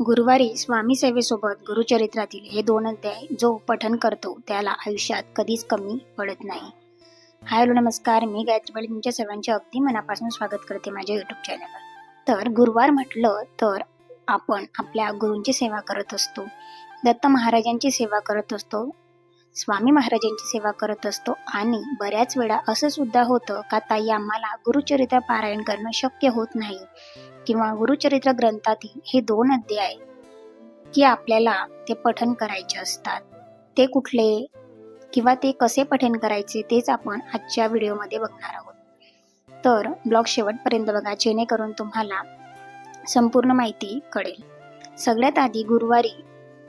गुरुवारी स्वामी सेवेसोबत गुरुचरित्रातील हे दोन अध्याय जो पठन करतो त्याला आयुष्यात कधीच कमी पडत नाही. हाय हॅलो नमस्कार. मी गायत्री पाटील तुमच्या सर्वांचे अगदी मनापासून स्वागत करते माझ्या यूट्यूब चॅनलवर तर गुरुवार म्हटलं तर आपण आपल्या गुरूंची सेवा करत असतो दत्त महाराजांची सेवा करत असतो स्वामी महाराजांची सेवा करत असतो आणि बऱ्याच वेळा असं सुद्धा होतं का ताई आम्हाला गुरुचरित्र पारायण करणं शक्य होत नाही. किंवा गुरुचरित्र ग्रंथातील हे दोन अध्याय की आपल्याला ते पठन करायचे असतात. ते कुठले किंवा ते कसे पठन करायचे तेच आपण आजच्या व्हिडिओमध्ये बघणार आहोत. तर ब्लॉग शेवटपर्यंत बघा जेणेकरून तुम्हाला संपूर्ण माहिती कळेल. सगळ्यात आधी गुरुवारी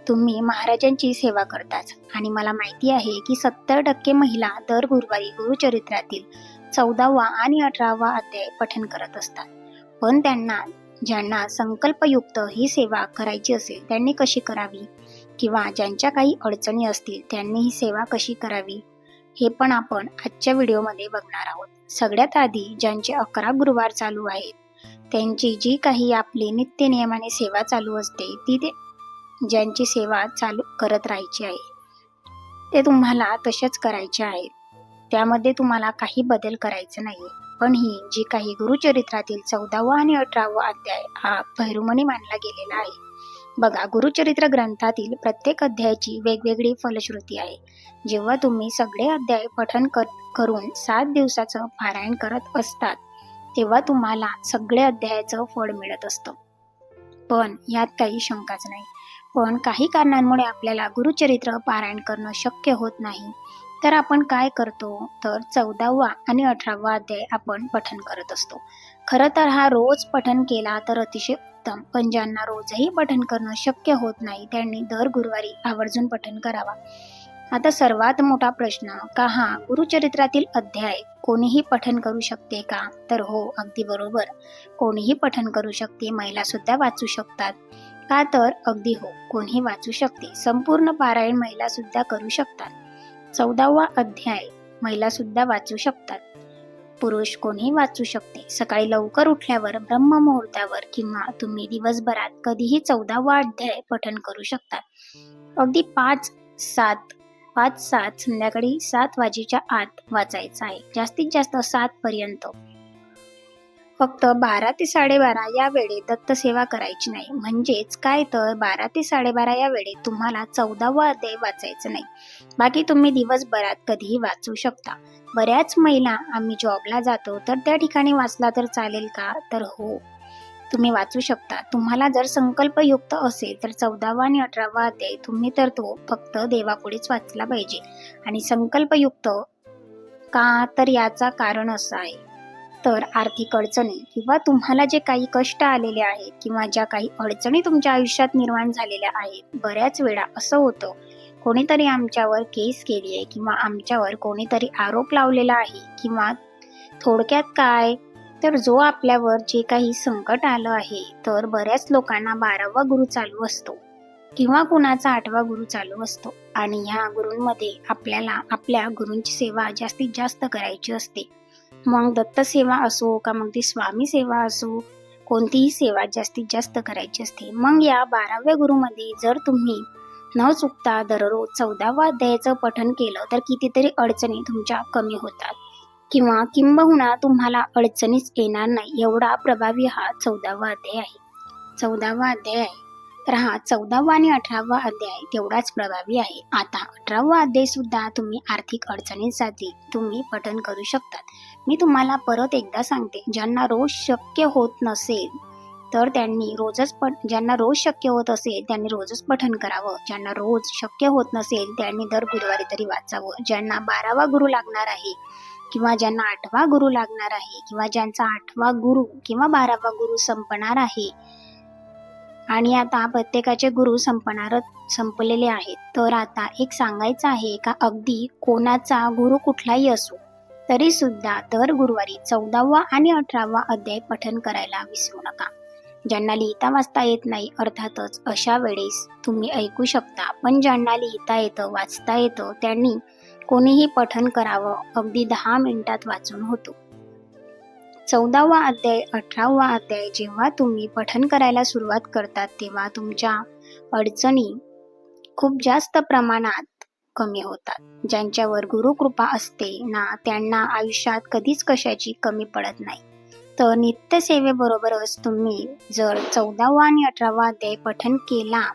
तुम्ही महाराजांची सेवा करताच आणि मला माहिती आहे की सत्तर टक्के महिला दर गुरुवारी गुरुचरित्रातील चौदावा आणि अठरावा अध्याय पठन करत असतात. पण त्यांना ज्यांना संकल्पयुक्त ही सेवा करायची असेल त्यांनी कशी करावी? किंवा ज्यांच्या काही अडचणी असतील त्यांनी ही सेवा कशी करावी? हे पण आपण आजच्या व्हिडिओमध्ये बघणार आहोत. सगळ्यात आधी ज्यांचे अकरा गुरुवार चालू आहेत त्यांची जी काही आपली नित्य नियमाने सेवा चालू असते ती ते ज्यांची सेवा चालू करत राहायची आहे ते तुम्हाला तसेच करायचे आहेत. त्यामध्ये तुम्हाला काही बदल करायचा नाही पण ही जी काही गुरुचरित्रातील चौदावा आणि अठरावा अध्याय हा भैरुमणी मानला गेलेला आहे. बघा गुरुचरित्र ग्रंथातील प्रत्येक अध्यायाची वेगवेगळी फलश्रुती आहे. जेव्हा तुम्ही सगळे अध्याय पठन कर करून सात दिवसाचं पारायण करत असतात तेव्हा तुम्हाला सगळे अध्यायाचं फळ मिळत असतं. पण यात काही शंकाच नाही. पण काही कारणांमुळे आपल्याला गुरुचरित्र पारायण करणं शक्य होत नाही. तर आपण काय करतो? तर चौदावा आणि अठरावा अध्याय आपण पठन करत असतो. खरं तर हा रोज पठन केला तर अतिशय उत्तम. पण ज्यांना रोजही पठन करणं शक्य होत नाही त्यांनी दर गुरुवारी आवर्जून पठन करावा. आता सर्वात मोठा प्रश्न का हा गुरुचरित्रातील अध्याय कोणीही पठन करू शकते का? तर हो अगदी बरोबर. कोणीही पठन करू शकते महिला सुद्धा वाचू शकतात. का तर? अगदी हो कोणीही वाचू शकते. संपूर्ण पारायण महिला सुद्धा करू शकतात. चौदावा अध्याय. महिला सुद्धा वाचू शकतात. पुरुष कोणीही वाचू शकते. सकाळी लवकर उठल्यावर ब्रह्म मुहूर्तावर किंवा तुम्ही दिवसभरात कधीही चौदावा अध्याय पठन करू शकता. अगदी पाच सात पाच सात संध्याकाळी सात वाजेच्या आत वाचायचं आहे. जास्तीत जास्त सात पर्यंत. फक्त बारा ते साडेबारा या वेळेत दत्तसेवा करायची नाही. म्हणजेच काय तर बारा ते साडेबारा या वेळेत तुम्हाला चौदावा अध्याय वाचायचं नाही. बाकी तुम्ही दिवसभरात कधीही वाचू शकता. बऱ्याच महिला आम्ही जॉबला जातो तर त्या ठिकाणी वाचला तर चालेल का? तर हो तुम्ही वाचू शकता. तुम्हाला जर संकल्पयुक्त असेल तर चौदावा आणि अठरावा अध्याय तुम्ही तर तो फक्त देवापुढेच वाचला पाहिजे. आणि संकल्पयुक्त का तर याचा कारण असं आहे. तर आर्थिक अडचणी किंवा तुम्हाला जे काही कष्ट आलेले आहेत किंवा ज्या काही अडचणी तुमच्या आयुष्यात निर्माण झालेल्या आहेत बऱ्याच वेळा असं होतं. कोणीतरी आमच्यावर केस केली आहे किंवा आमच्यावर कोणीतरी आरोप लावलेला आहे किंवा थोडक्यात काय? तर जो आपल्यावर जे काही संकट आलं आहे तर बऱ्याच लोकांना बारावा गुरु चालू असतो किंवा कुणाचा आठवा गुरु चालू असतो. आणि ह्या गुरूंमध्ये आपल्याला आपल्या गुरूंची सेवा जास्तीत जास्त करायची असते. मग दत्त सेवा असो का मग ती स्वामी सेवा असो कोणतीही सेवा जास्तीत जास्त करायची असते. मग या बाराव्या गुरुमध्ये जर तुम्ही न चुकता दररोज चौदावा अध्यायाचं पठन केलं तर कितीतरी अडचणी तुमच्या कमी होतात. किंवा किंबहुना तुम्हाला अडचणीच येणार नाही. एवढा प्रभावी हा चौदावा अध्याय आहे. चौदावा अध्याय आहे. तर हा चौदावा आणि अठरावा अध्याय तेवढाच प्रभावी आहे. आता अठरावा अध्याय सुद्धा तुम्ही आर्थिक अडचणींसाठी तुम्ही पठन करू शकतात. मी तुम्हाला परत एकदा सांगते ज्यांना रोज शक्य होत नसेल तर त्यांनी रोजच पठ ज्यांना रोज शक्य होत असेल त्यांनी रोजच पठन करावं. ज्यांना रोज शक्य होत नसेल त्यांनी दर गुरुवारी तरी वाचावं. ज्यांना बारावा गुरु लागणार आहे किंवा ज्यांना आठवा गुरु लागणार आहे किंवा ज्यांचा आठवा गुरु किंवा बारावा गुरु संपणार आहे आणि आता प्रत्येकाचे गुरु संपणार संपलेले आहेत. तर आता एक सांगायचं आहे का अगदी कोणाचा गुरु कुठलाही असो तरी सुद्धा दर गुरुवारी चौदावा आणि अठरावा अध्याय पठन करायला विसरू नका. ज्यांना लिहिता वाचता येत नाही अर्थातच अशा वेळेस तुम्ही ऐकू शकता. पण ज्यांना लिहिता येतं वाचता येतं त्यांनी कोणीही पठन करावं अगदी दहा मिनिटात वाचून होतो. चौदावा अध्याय अठरावा अध्याय जेव्हा तुम्ही पठन करायला सुरुवात करतात तेव्हा तुमच्या अडचणी खूप जास्त प्रमाणात कमी होतात. ज्यांच्यावर गुरुकृपा असते ना त्यांना आयुष्यात कधीच कशाची कमी पडत नाही. तर नित्यसेवेबरोबरच तुम्ही जर चौदावा आणि अठरावा अध्याय पठन केला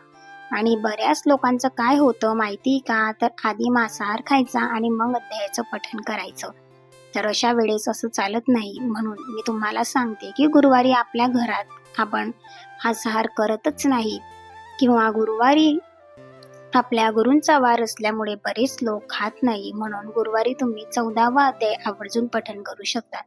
आणि बऱ्याच लोकांचं काय होतं माहिती का? तर आधी मांसाहार खायचा आणि मग अध्यायाचं पठन करायचं. तर अशा वेळेस असं चालत नाही म्हणून मी तुम्हाला सांगते की गुरुवारी आपल्या घरात आपण हासाहार करतच नाही. किंवा गुरुवारी आपल्या गुरूंचा वार असल्यामुळे बरेच लोक खात नाही म्हणून गुरुवारी तुम्ही चौदावा अध्याय आवर्जून पठन करू शकता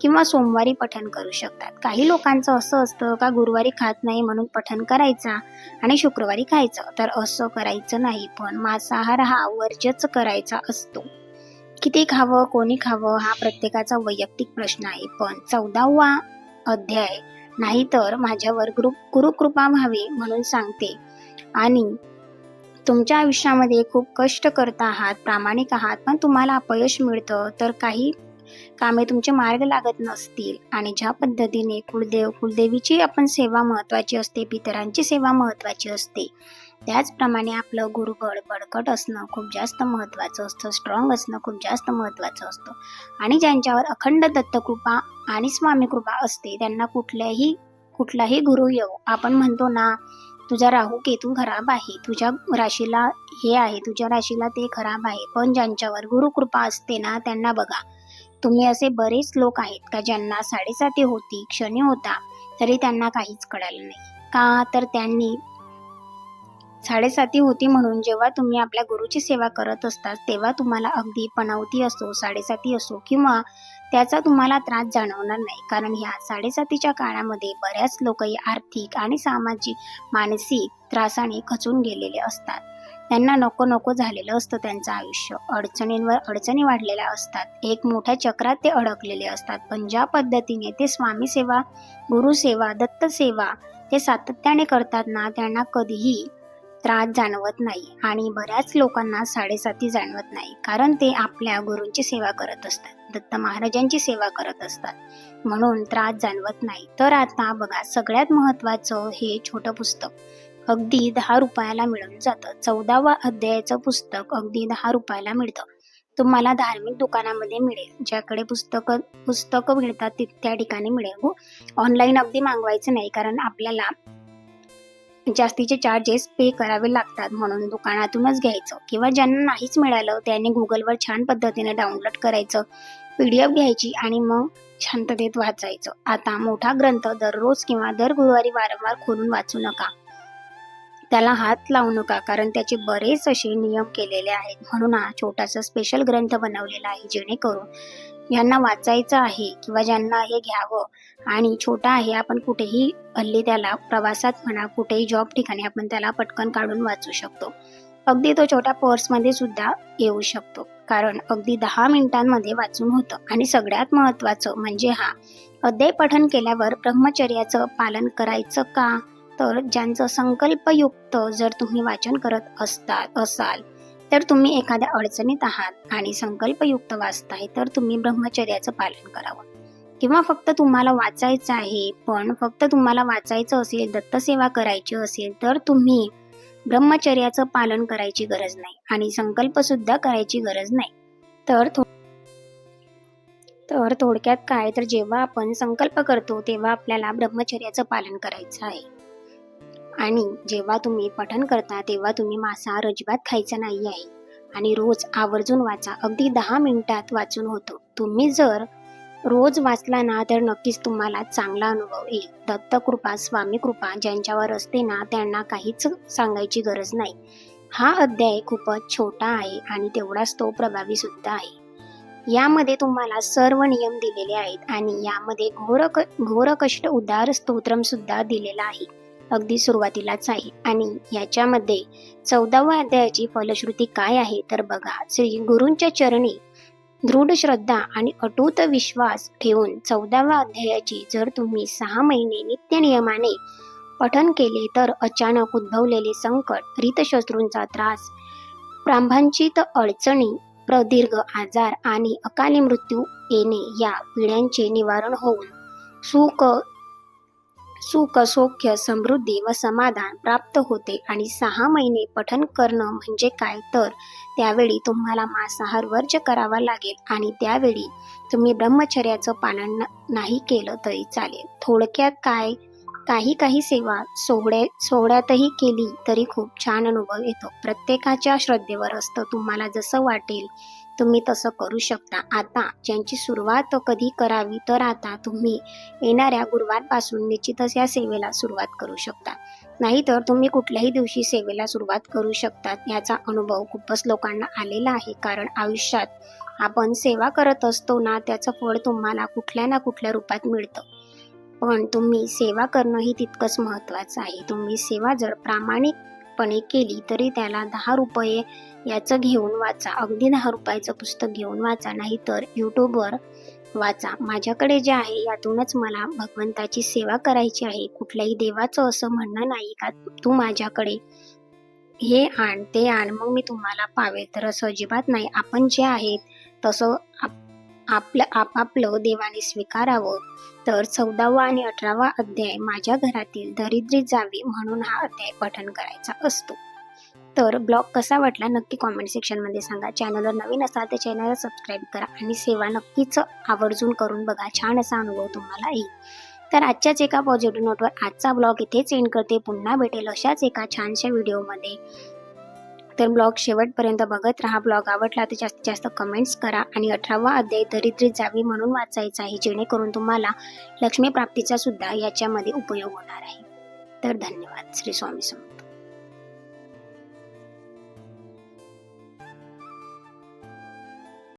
किंवा सोमवारी पठन करू शकतात काही लोकांचं असं असतं का गुरुवारी खात नाही म्हणून पठन करायचा आणि शुक्रवारी खायचं. तर असं करायचं नाही. पण मांसाहार हा वर्जच करायचा असतो. किती खावं कोणी खावं हा प्रत्येकाचा वैयक्तिक प्रश्न आहे. पण चौदावा अध्याय नाहीतर माझ्यावर गुरु गुरुकृपा व्हावी म्हणून सांगते. आणि तुमच्या आयुष्यामध्ये खूप कष्ट करता आहात प्रामाणिक आहात पण तुम्हाला अपयश मिळतं तर काही कामे तुमचे मार्ग लागत नसतील. आणि ज्या पद्धतीने कुलदेव कुलदेवीची आपण सेवा महत्वाची असते पितरांची सेवा महत्वाची असते त्याचप्रमाणे आपलं गुरुबळ बळकट असणं खूप जास्त महत्त्वाचं असतं. स्ट्रॉंग असणं खूप जास्त महत्त्वाचं असतं. आणि ज्यांच्यावर अखंड दत्तकृपा आणि स्वामी कृपा असते त्यांना कुठल्याही कुठलाही गुरु येऊ आपण म्हणतो ना तुझा राहू केतू खराब आहे. तुझ्या राशीला हे आहे. तुझ्या राशीला ते खराब आहे. पण ज्यांच्यावर गुरुकृपा असते ना त्यांना बघा. तुम्ही असे बरेच लोक आहेत का ज्यांना साडेसाती होती क्षणी होता तरी त्यांना काहीच कळालं नाही. का? तर त्यांनी साडेसाती होती म्हणून जेव्हा तुम्ही आपल्या गुरुची सेवा करत असतात तेव्हा तुम्हाला अगदी पणावती असो साडेसाती असो किंवा त्याचा तुम्हाला त्रास जाणवणार नाही. कारण ह्या साडेसातीच्या काळामध्ये बऱ्याच लोकही आर्थिक आणि सामाजिक मानसिक त्रासाने खचून गेलेले असतात. त्यांना नको नको झालेलं असतं त्यांचं आयुष्य. अडचणींवर अडचणी वाढलेल्या असतात. एक मोठ्या चक्रात ते अडकलेले असतात. पण ज्या पद्धतीने ते स्वामी सेवा गुरुसेवा दत्त सेवा ते सातत्याने करतात ना त्यांना कधीही त्रास जाणवत नाही आणि बऱ्याच लोकांना साडेसाती जाणवत नाही कारण ते आपल्या गुरूंची सेवा करत असतात दत्त महाराजांची सेवा करत असतात. म्हणून त्रास जाणवत नाही. तर आता बघा सगळ्यात महत्वाचं हे छोटं पुस्तक. अगदी दहा रुपयाला मिळून जातं. चौदावा अध्यायाचं पुस्तक अगदी दहा रुपयाला मिळतं. तुम्हाला धार्मिक दुकानामध्ये मिळेल. ज्याकडे पुस्तकं पुस्तकं मिळतात त्या ठिकाणी मिळेल. हो ऑनलाईन अगदी मागवायचं नाही कारण आपल्याला जास्तीचे चार्जेस पे करावे लागतात म्हणून दुकानातूनच घ्यायचं. किंवा ज्यांना नाहीच मिळालं त्यांनी गुगलवर छान पद्धतीने डाउनलोड करायचं पी डी एफ घ्यायची आणि मग शांततेत वाचायचं. आता मोठा ग्रंथ दररोज किंवा दर गुरुवारी वारंवार खोलून वाचू नका. त्याला हात लावू नका कारण त्याचे बरेच असे नियम केलेले आहेत. म्हणून हा छोटासा स्पेशल ग्रंथ बनवलेला आहे जेणेकरून ज्यांना वाचायचं आहे किंवा ज्यांना हे घ्यावं आणि छोटा आहे आपण कुठेही हल्ली त्याला प्रवासात म्हणा कुठेही जॉब ठिकाणी आपण त्याला पटकन काढून वाचू शकतो. अगदी तो छोट्या पर्समध्ये सुद्धा येऊ शकतो. कारण अगदी दहा मिनिटांमध्ये वाचून होतं. आणि सगळ्यात महत्त्वाचं म्हणजे हा अध्याय पठन केल्यावर ब्रह्मचर्याचं पालन करायचं का? तर ज्यांचं संकल्पयुक्त जर तुम्ही वाचन करत असता असाल तर तुम्ही एखाद्या अडचणीत आहात आणि संकल्पयुक्त वाचताय तर तुम्ही ब्रह्मचर्याचं पालन करावं. किंवा फक्त तुम्हाला वाचायचं आहे पण फक्त तुम्हाला वाचायचं असेल दत्तसेवा करायची असेल तर तुम्ही ब्रह्मचर्याचं पालन करायची गरज नाही आणि संकल्प सुद्धा करायची गरज नाही. तर थो- तर थोडक्यात काय तर जेव्हा आपण संकल्प करतो तेव्हा आपल्याला ब्रह्मचर्याचं पालन करायचं आहे. आणि जेव्हा तुम्ही पठन करता तेव्हा तुम्ही मांसाहार अजिबात खायचा नाही आहे आणि रोज आवर्जून वाचा. अगदी दहा मिनिटात वाचून होतो. तुम्ही जर रोज वाचला ना तर नक्कीच तुम्हाला चांगला अनुभव येईल. दत्तकृपा स्वामी कृपा ज्यांच्यावर असते ना त्यांना काहीच सांगायची गरज नाही. हा अध्याय खूपच छोटा आहे आणि तेवढाच तो प्रभावी सुद्धा आहे. यामध्ये तुम्हाला सर्व नियम दिलेले आहेत आणि यामध्ये घोर घोर कष्ट उदार स्तोत्रम सुद्धा दिलेला आहे. अगदी सुरुवातीलाच आहे. आणि याच्यामध्ये चौदाव्या अध्यायाची फलश्रुती काय आहे? तर बघा श्री गुरूंच्या चरणी दृढ श्रद्धा आणि अटूट विश्वास ठेवून चौदाव्या अध्यायाची जर तुम्ही सहा महिने नित्य नियमाने पठन केले तर अचानक उद्भवलेले संकट रीतशत्रूंचा त्रास प्रांभांचित अडचणी प्रदीर्घ आजार आणि अकाली मृत्यू येणे या पिढ्यांचे निवारण होऊन सुख सुख सौख्य समृद्धी व समाधान प्राप्त होते आणि सहा महिने पठन करणं म्हणजे काय? तर त्यावेळी तुम्हाला मांसाहार वर्ज करावा लागेल आणि त्यावेळी तुम्ही ब्रह्मचर्याचं पालन नाही केलं तरी चालेल. थोडक्यात काय? काही काही सेवा सोहळ्या सोहळ्यातही केली तरी खूप छान अनुभव येतो. प्रत्येकाच्या श्रद्धेवर असतं. तुम्हाला जसं वाटेल तुम्ही तसं करू शकता. आता ज्यांची सुरुवात कधी करावी तर आता तुम्ही येणाऱ्या गुरुवारपासून निश्चितच या सेवेला सुरुवात करू शकता. नाहीतर तुम्ही कुठल्याही दिवशी सेवेला सुरुवात करू शकतात याचा अनुभव खूपच लोकांना आलेला आहे. कारण आयुष्यात आपण सेवा करत असतो ना त्याचं फळ तुम्हाला कुठल्या ना कुठल्या रूपात मिळतं. पण तुम्ही सेवा करणं ही तितकंच महत्त्वाचं आहे. तुम्ही सेवा जर प्रामाणिक प्रामाणिकपणे केली तरी त्याला दहा रुपये याचं घेऊन वाचा. अगदी दहा रुपयाचं पुस्तक घेऊन वाचा नाहीतर यूट्यूबवर वाचा. माझ्याकडे जे आहे यातूनच मला भगवंताची सेवा करायची आहे. कुठल्याही देवाचं असं म्हणणं नाही का तू माझ्याकडे हे आण ते आण मग मी तुम्हाला पावेल. तर असं अजिबात नाही. आपण जे आहेत तसं आप- आपलं आपापलं देवाने स्वीकारावं. तर चौदावा आणि अठरावा अध्याय माझ्या घरातील दरिद्री जावी म्हणून हा अध्याय पठन करायचा असतो. तर ब्लॉग कसा वाटला नक्की कॉमेंट सेक्शनमध्ये सांगा. चॅनलवर नवीन असाल तर चॅनलला सबस्क्राईब करा आणि सेवा नक्कीच आवर्जून करून बघा. छान असा अनुभव तुम्हाला येईल. तर आजच्याच एका पॉझिटिव्ह नोटवर आजचा ब्लॉग इथेच एंड करते. पुन्हा भेटेल अशाच एका छानशा व्हिडिओमध्ये तर ब्लॉग शेवटपर्यंत बघत राहा. ब्लॉग आवडला तर जास्तीत जास्त कमेंट्स करा आणि अठरावा अध्याय दरिद्री जावी म्हणून वाचायचा आहे. जेणेकरून तुम्हाला लक्ष्मी प्राप्तीचा सुद्धा याच्यामध्ये उपयोग होणार आहे. तर धन्यवाद. श्री स्वामी समर्थ.